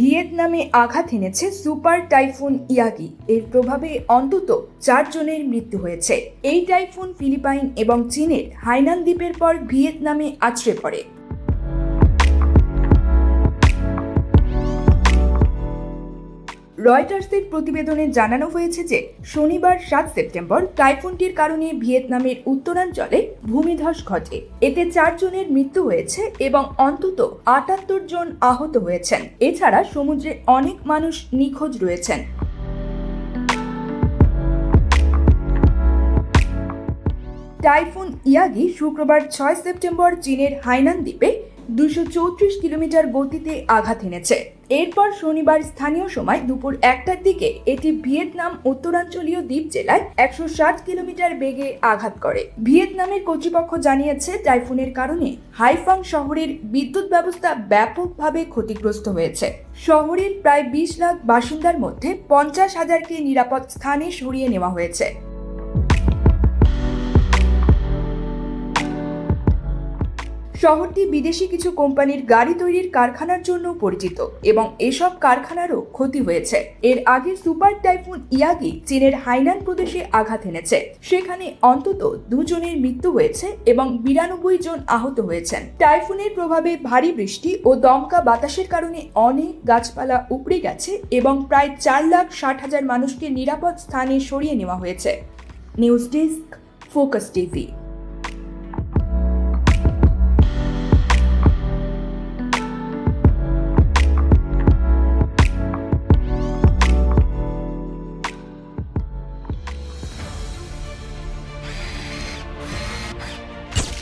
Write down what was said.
ভিয়েতনামে আঘাত এনেছে super typhoon Yagi. এর প্রভাবে অন্তত চারজনের মৃত্যু হয়েছে। এই টাইফুন ফিলিপাইন এবং চীনের হাইনান দ্বীপের পর ভিয়েতনামে আছড়ে পড়ে। রয়টার্সের প্রতিবেদনে জানানো হয়েছে যে, শনিবার সাত সেপ্টেম্বর টাইফুনটির কারণে ভিয়েতনামের উত্তরাঞ্চলে ভূমিধস ঘটে। এতে চারজনের মৃত্যু হয়েছে এবং অন্তত আটাত্তর জন আহত হয়েছেন। এছাড়া সমুদ্রে অনেক মানুষ নিখোঁজ রয়েছেন। টাইফুন ইয়াগি শুক্রবার ছয় সেপ্টেম্বর চীনের হাইনান দ্বীপে দুশো চৌত্রিশ কিলোমিটার গতিতে আঘাত এনেছে। এরপর শনিবার স্থানীয় সময় দুপুর একটার দিকে এটি ভিয়েতনাম উত্তরাঞ্চলীয় দ্বীপ জেলায় একশো ষাট কিলোমিটার বেগে আঘাত করে। ভিয়েতনামের কর্তৃপক্ষ জানিয়েছে, টাইফুনের কারণে হাইফাং শহরের বিদ্যুৎ ব্যবস্থা ব্যাপকভাবে ক্ষতিগ্রস্ত হয়েছে। শহরের প্রায় বিশ লাখ বাসিন্দার মধ্যে পঞ্চাশ হাজারকে নিরাপদ স্থানে সরিয়ে নেওয়া হয়েছে। শহরটি বিদেশি কিছু কোম্পানির গাড়ি তৈরির কারখানার জন্য পরিচিত এবং এসব কারখানারও ক্ষতি হয়েছে। এর আগে সুপার টাইফুন ইয়াগি চীনের হাইনান প্রদেশে আঘাত এনেছে। সেখানে অন্তত দুজনের মৃত্যু হয়েছে এবং বিরানব্বই জন আহত হয়েছেন। টাইফুনের প্রভাবে ভারী বৃষ্টি ও দমকা বাতাসের কারণে অনেক গাছপালা উপড়ে গেছে এবং প্রায় চার লাখ ষাট হাজার মানুষকে নিরাপদ স্থানে সরিয়ে নেওয়া হয়েছে। News desk, Focus TV.